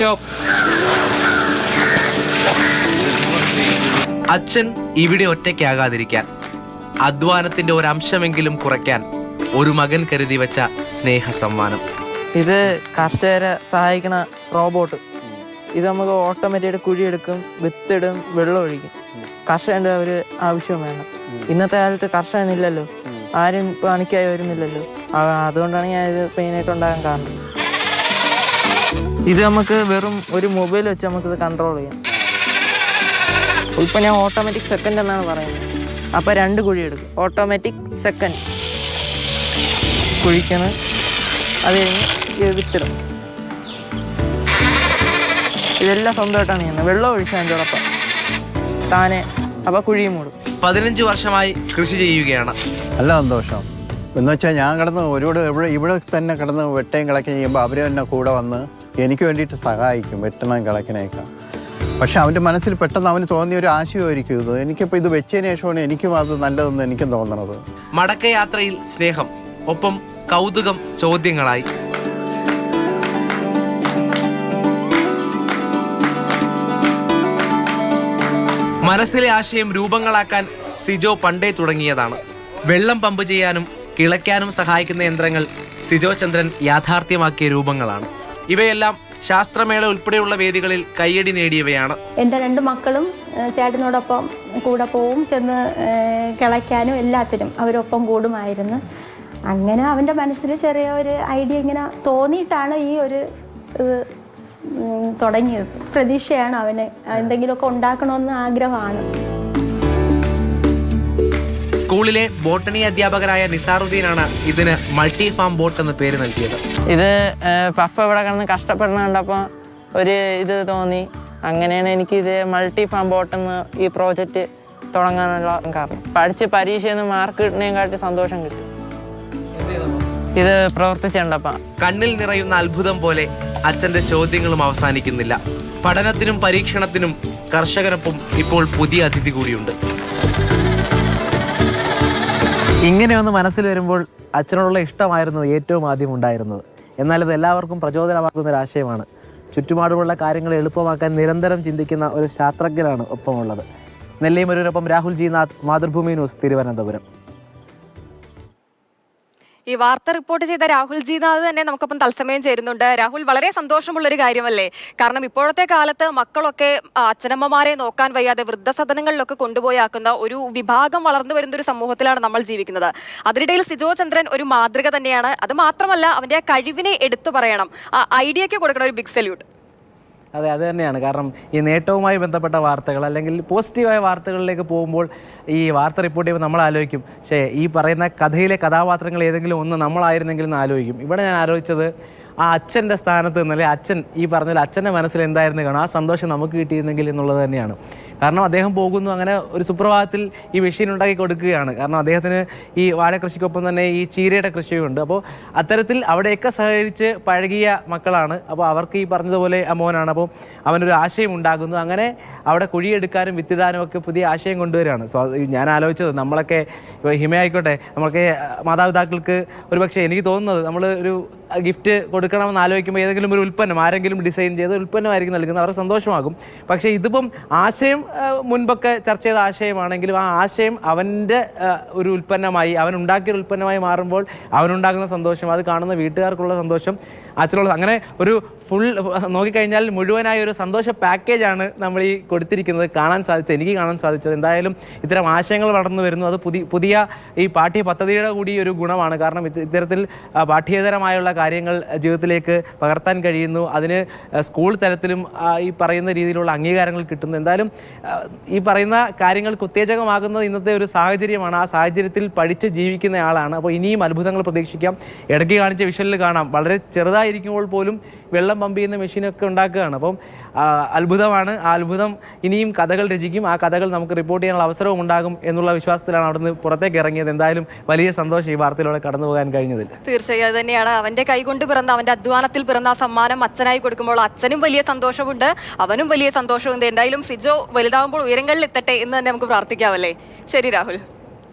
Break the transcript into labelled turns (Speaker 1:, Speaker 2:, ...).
Speaker 1: Stop അച്ഛൻ ഇവിടെ ഒറ്റയ്ക്കാകാതിരിക്കാൻ അധ്വാനത്തിന്റെ ഒരംശമെങ്കിലും കുറയ്ക്കാൻ ഒരു മകൻ കരുതി വെച്ച സ്നേഹ സമ്മാനം
Speaker 2: ഇത് കർഷകരെ സഹായിക്കണ റോബോട്ട്. ഇത് നമുക്ക് ഓട്ടോമാറ്റിക് കുഴിയെടുക്കും വിത്തിടും വെള്ളം ഒഴിക്കും കർഷകന്റെ ഒരു ആവശ്യം വേണം. ഇന്നത്തെ കാലത്ത് കർഷകനില്ലല്ലോ. ആരും പണിക്കായി വരുന്നില്ലല്ലോ. അതുകൊണ്ടാണ് ഞാൻ ഇത് പെയിനായിട്ട് ഉണ്ടാകാൻ കാരണം. ഇത് നമുക്ക് വെറും ഒരു മൊബൈൽ വെച്ച് ഇത് കൺട്രോൾ ചെയ്യാം. ഇപ്പം ഞാൻ ഓട്ടോമാറ്റിക് സെക്കൻഡ് എന്നാണ് പറയുന്നത്. അപ്പോൾ രണ്ട് കുഴി എടുക്കും. ഓട്ടോമാറ്റിക് സെക്കൻഡ് കുഴിക്കണം. അത് കഴിഞ്ഞ് എഴുത്തിടും ഇതെല്ലാം സ്വന്തമായിട്ടാണ് ചെയ്യുന്നത്. വെള്ളം ഒഴിച്ചാൽ എന്റെ ഉറപ്പം താനെ അപ്പോൾ കുഴിയും മൂടും.
Speaker 1: പതിനഞ്ച് വർഷമായി കൃഷി ചെയ്യുകയാണ്.
Speaker 3: നല്ല സന്തോഷം. എന്ന് വെച്ചാൽ ഞാൻ കിടന്ന് ഒരുപാട് ഇവിടെ ഇവിടെ തന്നെ കിടന്ന് വെട്ടയും കിളക്കുകയും ചെയ്യുമ്പോൾ അവർ തന്നെ കൂടെ വന്ന് എനിക്ക് വേണ്ടിയിട്ട് സഹായിക്കും വെട്ടണം കിളക്കിനേക്കാം പക്ഷെ അവന്റെ മനസ്സിൽ പെട്ടെന്ന് അവന് തോന്നിയ ഒരു ആശയമായിരിക്കും ഇത്. എനിക്കിപ്പോൾ ഇത് വെച്ചതിന് ശേഷമാണ് എനിക്കും അത് നല്ലതെന്ന് എനിക്കും തോന്നണത്.
Speaker 1: മടക്കയാത്രയിൽ സ്നേഹം ഒപ്പം കൗതുകം ചോദ്യങ്ങളായി. മനസ്സിലെ ആശയം രൂപങ്ങളാക്കാൻ സിജോ പണ്ടേ തുടങ്ങിയതാണ്. വെള്ളം പമ്പ് ചെയ്യാനും കിളയ്ക്കാനും സഹായിക്കുന്ന യന്ത്രങ്ങൾ സിജോ ചന്ദ്രൻ യാഥാർത്ഥ്യമാക്കിയ രൂപങ്ങളാണ്. ഇവയെല്ലാം ശാസ്ത്രമേള ഉൾപ്പെടെയുള്ള വേദികളിൽ കയ്യടി നേടിയവയാണ്.
Speaker 4: എന്റെ രണ്ട് മക്കളും ചേട്ടനോടൊപ്പം കൂടെ പോവും ചെന്ന് കിളയ്ക്കാനും എല്ലാത്തിനും അവരൊപ്പം കൂടുമായിരുന്നു. അങ്ങനെ അവന്റെ മനസ്സിൽ ചെറിയ ഒരു ഐഡിയ ഇങ്ങനെ തോന്നിയിട്ടാണ് ഈ ഒരു തുടങ്ങിയത്. പ്രതീക്ഷയാണ് അവന്. എന്തെങ്കിലുമൊക്കെ ഉണ്ടാക്കണമെന്ന് ആഗ്രഹമാണ്.
Speaker 1: സ്കൂളിലെ ബോട്ടണി അധ്യാപകരായ നിസാറുദ്ദീനാണ് ഇതിന് മൾട്ടി ഫാം ബോട്ട് എന്ന പേര് നൽകിയത്.
Speaker 2: ഇത് പപ്പ ഇവിടെ കിടന്ന് കഷ്ടപ്പെടുന്ന കണ്ടപ്പോൾ ഒരു ഇത് തോന്നി. അങ്ങനെയാണ് എനിക്ക് ഇത് മൾട്ടി ഫാം ബോട്ട് എന്ന് ഈ പ്രോജക്റ്റ് തുടങ്ങാനുള്ള കാരണം. പഠിച്ച് പരീക്ഷയിൽ നിന്ന് മാർക്ക് കിട്ടുന്നതിനെക്കാട്ടി സന്തോഷം കിട്ടും. ഇത് പ്രവർത്തിച്ചുണ്ടപ്പം.
Speaker 1: കണ്ണിൽ നിറയുന്ന അത്ഭുതം പോലെ അച്ഛന്റെ ചോദ്യങ്ങളും അവസാനിക്കുന്നില്ല. പഠനത്തിനും പരീക്ഷണത്തിനും കർഷകനൊപ്പം ഇപ്പോൾ പുതിയ അതിഥി കൂടിയുണ്ട്.
Speaker 5: ഇങ്ങനെയൊന്ന് മനസ്സിൽ വരുമ്പോൾ അച്ഛനോടുള്ള ഇഷ്ടമായിരുന്നു ഏറ്റവും ആദ്യം ഉണ്ടായിരുന്നത്. എന്നാൽ ഇത് എല്ലാവർക്കും പ്രചോദനമാക്കുന്ന ഒരു ആശയമാണ്. ചുറ്റുപാടുമുള്ള കാര്യങ്ങൾ എളുപ്പമാക്കാൻ നിരന്തരം ചിന്തിക്കുന്ന ഒരു ശാസ്ത്രജ്ഞനാണ് ഒപ്പമുള്ളത്. നെല്ലിമരൂരൊപ്പം രാഹുൽ ജി നാഥ് മാതൃഭൂമി ന്യൂസ് തിരുവനന്തപുരം.
Speaker 6: ഈ വാർത്ത റിപ്പോർട്ട് ചെയ്ത രാഹുൽ ജീനാഥ് തന്നെ നമുക്കൊപ്പം തത്സമയം ചേരുന്നുണ്ട്. രാഹുൽ വളരെ സന്തോഷമുള്ള ഒരു കാര്യമല്ലേ? കാരണം ഇപ്പോഴത്തെ കാലത്ത് മക്കളൊക്കെ അച്ഛനമ്മമാരെ നോക്കാൻ വയ്യാതെ വൃദ്ധസദനങ്ങളിലൊക്കെ കൊണ്ടുപോയാക്കുന്ന ഒരു വിഭാഗം വളർന്നു വരുന്ന ഒരു സമൂഹത്തിലാണ് നമ്മൾ ജീവിക്കുന്നത്. അതിനിടയിൽ സിജോ ചന്ദ്രൻ ഒരു മാതൃക തന്നെയാണ്. അത് മാത്രമല്ല അവന്റെ ആ കഴിവിനെ എടുത്തു പറയണം. ആ ഐഡിയക്ക് കൊടുക്കണം ഒരു ബിഗ് സല്യൂട്ട്
Speaker 5: അതെ അത് തന്നെയാണ്. കാരണം ഈ നേട്ടവുമായി ബന്ധപ്പെട്ട വാർത്തകൾ അല്ലെങ്കിൽ പോസിറ്റീവായ വാർത്തകളിലേക്ക് പോകുമ്പോൾ ഈ വാർത്ത റിപ്പോർട്ട് ചെയ്യുമ്പോൾ നമ്മൾ ആലോചിക്കും പക്ഷേ ഈ പറയുന്ന കഥയിലെ കഥാപാത്രങ്ങൾ ഏതെങ്കിലും ഒന്ന് നമ്മളായിരുന്നെങ്കിൽ എന്ന് ആലോചിക്കും. ഇവിടെ ഞാൻ ആലോചിച്ചത് ആ അച്ഛന്റെ സ്ഥാനത്ത് നിന്നല്ലേ അച്ഛൻ ഈ പറഞ്ഞ പോലെ അച്ഛന്റെ മനസ്സിൽ എന്തായിരുന്നു കാണും ആ സന്തോഷം നമുക്ക് കിട്ടിയിരുന്നെങ്കിൽ എന്നുള്ളത് തന്നെയാണ്. കാരണം അദ്ദേഹം പോകുന്നു അങ്ങനെ ഒരു സുപ്രഭാതത്തിൽ ഈ മെഷീൻ ഉണ്ടാക്കി കൊടുക്കുകയാണ്. കാരണം അദ്ദേഹത്തിന് ഈ വാഴകൃഷിക്കൊപ്പം തന്നെ ഈ ചീരയുടെ കൃഷിയുണ്ട് അപ്പോൾ അത്തരത്തിൽ അവിടെയൊക്കെ സഹകരിച്ച് പഴകിയ മക്കളാണ്. അപ്പോൾ അവർക്ക് ഈ പറഞ്ഞതുപോലെ ആ മോനാണ്. അപ്പോൾ അവനൊരു ആശയം ഉണ്ടാകുന്നു. അങ്ങനെ അവിടെ കുഴിയെടുക്കാനും വിത്തിടാനും ഒക്കെ പുതിയ ആശയം കൊണ്ടുവരികയാണ്. സോ ഞാൻ ആലോചിച്ചത് നമ്മളൊക്കെ ഇപ്പോൾ ഹിമയായിക്കോട്ടെ നമ്മളൊക്കെ മാതാപിതാക്കൾക്ക് ഒരു പക്ഷേ എനിക്ക് തോന്നുന്നത് നമ്മൾ ഒരു ഗിഫ്റ്റ് കൊടുക്കണമെന്ന് ആലോചിക്കുമ്പോൾ ഏതെങ്കിലും ഒരു ഉൽപ്പന്നം ആരെങ്കിലും ഡിസൈൻ ചെയ്ത ഉൽപ്പന്നമായിരിക്കും നൽകുന്നത് അവർ സന്തോഷമാകും. പക്ഷേ ഇതിപ്പം ആശയം മുൻപൊക്കെ ചർച്ച ചെയ്ത ആശയമാണെങ്കിലും ആ ആശയം അവന്റെ ഒരു ഉൽപ്പന്നമായി അവൻ ഉണ്ടാക്കിയ ഒരു ഉൽപ്പന്നമായി മാറുമ്പോൾ അവനുണ്ടാകുന്ന സന്തോഷം അത് കാണുന്ന വീട്ടുകാർക്കുള്ള സന്തോഷം അച്ഛനുള്ള അങ്ങനെ ഒരു ഫുൾ നോക്കിക്കഴിഞ്ഞാൽ മുഴുവനായ ഒരു സന്തോഷ പാക്കേജാണ് നമ്മൾ ഈ കൊടുത്തിരിക്കുന്നത്. കാണാൻ സാധിച്ചത് എനിക്ക് കാണാൻ സാധിച്ചത്. എന്തായാലും ഇത്തരം ആശയങ്ങൾ വളർന്നു വരുന്നു. അത് പുതിയ പുതിയ ഈ പാഠ്യ പദ്ധതിയുടെ കൂടി ഒരു ഗുണമാണ്. കാരണം ഇത് ഇത്തരത്തിൽ പാഠ്യേതരമായുള്ള കാര്യങ്ങൾ ജീവിതത്തിലേക്ക് പകർത്താൻ കഴിയുന്നു. അതിന് സ്കൂൾ തലത്തിലും ഈ പറയുന്ന രീതിയിലുള്ള അംഗീകാരങ്ങൾ കിട്ടുന്നു. എന്തായാലും ഈ പറയുന്ന കാര്യങ്ങൾ ഉത്തേജകമാകുന്നത് ഇന്നത്തെ ഒരു സാഹചര്യമാണ്. ആ സാഹചര്യത്തിൽ പഠിച്ച് ജീവിക്കുന്ന ആളാണ് അപ്പോൾ ഇനിയും അത്ഭുതങ്ങൾ പ്രതീക്ഷിക്കാം. ഇടയ്ക്ക് കാണിച്ച വിഷലിൽ കാണാം. വളരെ ചെറുതായിരിക്കുമ്പോൾ പോലും വെള്ളം പമ്പ് ചെയ്യുന്ന മെഷീനൊക്കെ ഉണ്ടാക്കുകയാണ്. അപ്പം അത്ഭുതമാണ്. ആ അത്ഭുതം ഇനിയും കഥകൾ രചിക്കും. ആ കഥകൾ നമുക്ക് റിപ്പോർട്ട് ചെയ്യാനുള്ള അവസരവും ഉണ്ടാകും എന്നുള്ള വിശ്വാസത്തിലാണ് അവിടുന്ന് പുറത്തേക്ക് ഇറങ്ങിയത്. എന്തായാലും വലിയ സന്തോഷം ഈ വാർത്തയിലൂടെ കടന്നു പോകാൻ കഴിഞ്ഞതിൽ.
Speaker 6: തീർച്ചയായും തന്നെയാണ്. അവന്റെ കൈകൊണ്ട് പിറന്ന അവന്റെ അധ്വാനത്തിൽ പിറന്ന ആ സമ്മാനം അച്ഛനായി കൊടുക്കുമ്പോൾ അച്ഛനും വലിയ സന്തോഷമുണ്ട്. അവനും വലിയ സന്തോഷമുണ്ട്. എന്തായാലും സിജോ വലുതാവുമ്പോൾ ഉയരങ്ങളിൽ എത്തട്ടെ എന്ന് തന്നെ നമുക്ക് പ്രാർത്ഥിക്കാമല്ലേ ശരി രാഹുൽ.